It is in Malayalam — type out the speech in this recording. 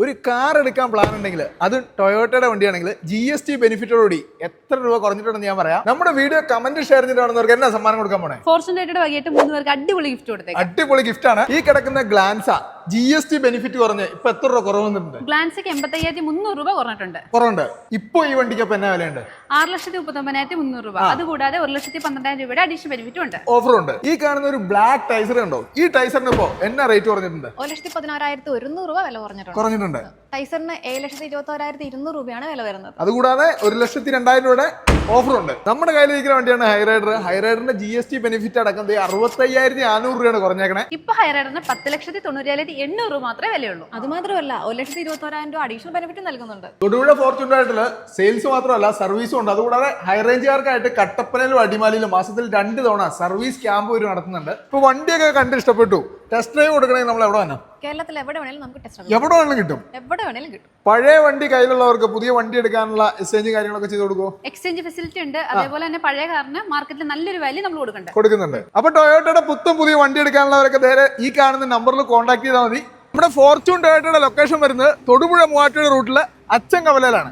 ഒരു കാർ എടുക്കാൻ പ്ലാൻ ഉണ്ടെങ്കിൽ അത് ടൊയോട്ടയുടെ വണ്ടിയാണെങ്കിൽ ജി എസ് ടി ബെനിഫിറ്റോടുകൂടി എത്ര രൂപ കുറഞ്ഞിട്ടുണ്ടെന്ന് ഞാൻ പറയാം. നമ്മുടെ വീഡിയോ കമന്റ് ഷെയർ ചെയ്തിട്ടുണ്ടെന്നവർക്ക് എന്നാ സമ്മാനം കൊടുക്കാൻ പോണേ? ഫോർച്യൂണേറ്റഡ് വകയായിട്ട് മൂന്ന് പേർക്ക് അടിപൊളി ഗിഫ്റ്റ് കൊടുത്തേക്കാം. അടിപൊളി ഗിഫ്റ്റ് ആണ്. ഈ കിടക്കുന്ന Glanza G S T benefit കുറഞ്ഞ് ഇപ്പൊ എത്ര രൂപ കുറവുന്നുണ്ട്? ഗ്ലാൻസിക്ക് എൺപത്തയ്യായിരത്തി മുന്നൂറ് രൂപ കുറഞ്ഞിട്ടുണ്ട്. കുറവുണ്ട്. ഇപ്പൊ ഈ വണ്ടിക്ക് അപ്പൊ എന്നാ വിലയുണ്ട്? ആറ് ലക്ഷത്തി മുപ്പത്തൊമ്പതിനായിരത്തി മുന്നൂറ് രൂപ. അതുകൂടാതെ ഒരു ലക്ഷത്തി പന്ത്രണ്ടായിരം രൂപയുടെ അഡീഷണൽ ബെനിഫിറ്റും ഉണ്ട്. ഓഫർ ഉണ്ട്. ഈ കാണുന്ന ഒരു ബ്ലാക്ക് ടൈസർ ഉണ്ടോ ഈ ടൈസറിന് ഇപ്പോ എന്നാ റേറ്റ് കുറഞ്ഞിട്ടുണ്ട്? ഒരു ലക്ഷത്തി പതിനാറായിരത്തി ഒരുന്നൂറ് രൂപ വില കുറഞ്ഞിട്ടുണ്ട്. കുറഞ്ഞിട്ടുണ്ട്. ടൈസറിന് ഏഴ് ലക്ഷത്തി ഇരുപത്തി ഓരായിരത്തി ഇരുന്നൂറ് രൂപയാണ് വില വരുന്നത്. അതുകൂടാതെ ഒരു ലക്ഷത്തി രണ്ടായിരം രൂപയുടെ ഓഫർ ഉണ്ട് നമ്മുടെ കയ്യിൽ ഇരിക്കുന്ന വണ്ടിയാണ് ഹൈറൈഡർ. ഹൈറൈഡറിന്റെ ജി എസ് ടി ബെനിഫിറ്റ് അടക്കം അറുപത്തയ്യായിരത്തി നാനൂറ് രൂപയാണ് കുറഞ്ഞേക്കണേ. ഇപ്പൊ ഹൈറൈഡറിന് പത്ത് ലക്ഷത്തി തൊണ്ണൂറ്റി എണ്ണൂറ് രൂപ മാത്രമേ വിലയുള്ളൂ. അത് മാത്രമല്ല ഒരു ലക്ഷത്തി ഇരുപത്തോരായിരം രൂപ അഡീഷണൽ ബെനിഫിറ്റ് നൽകുന്നുണ്ട്. തൊടുപുഴ ഫോർച്യൂണായിട്ടിൽ സെയിൽസ് മാത്രമല്ല സർവീസും ഉണ്ട്. അതുകൂടാതെ ഹൈ റേഞ്ചുകാർക്കായിട്ട് കട്ടപ്പനയിലും അടിമാലിയിലും മാസത്തിൽ രണ്ട് തവണ സർവീസ് ക്യാമ്പ് ഒരു നടത്തുന്നുണ്ട്. ഇപ്പൊ വണ്ടിയൊക്കെ കണ്ട് ഇഷ്ടപ്പെട്ടു. ടെസ്റ്റ് ഡ്രൈവ് കൊടുക്കണമെങ്കിൽ നമ്മൾ എവിടെ വന്നാ? കേരളത്തിൽ എവിടെ വേണേലും നമുക്ക് ടെസ്റ്റ് എവിടെ വേണമെങ്കിലും കിട്ടും. എവിടെ വേണേലും കിട്ടും. പഴയ വണ്ടി കയ്യിലുള്ളവർക്ക് പുതിയ വണ്ടി എടുക്കാനുള്ള എക്സ്ചേഞ്ച് കാര്യങ്ങളൊക്കെ ചെയ്ത് കൊടുക്കുമോ എക്സ്ചേഞ്ച് ഫെസിലിറ്റി ഉണ്ട്. അതേപോലെ തന്നെ പഴയ കാറിന് മാർക്കറ്റിൽ നല്ലൊരു വാല്യൂ നമ്മൾ കൊടുക്കുന്നുണ്ട് കൊടുക്കുന്നുണ്ട്. അപ്പൊ ടൊയോട്ടയുടെ പുത്തും പുതിയ വണ്ടി എടുക്കാനുള്ളവരൊക്കെ നേരെ ഈ കാണുന്ന നമ്പറിൽ കോൺടാക്ട് ചെയ്താൽ മതി. നമ്മുടെ ഫോർച്യൂൺ ടൊയോട്ടയുടെ ലൊക്കേഷൻ വരുന്നത് തൊടുപുഴ മൂവാറ്റുപുഴ റൂട്ടിൽ അച്ചൻ കവലയിലാണ്.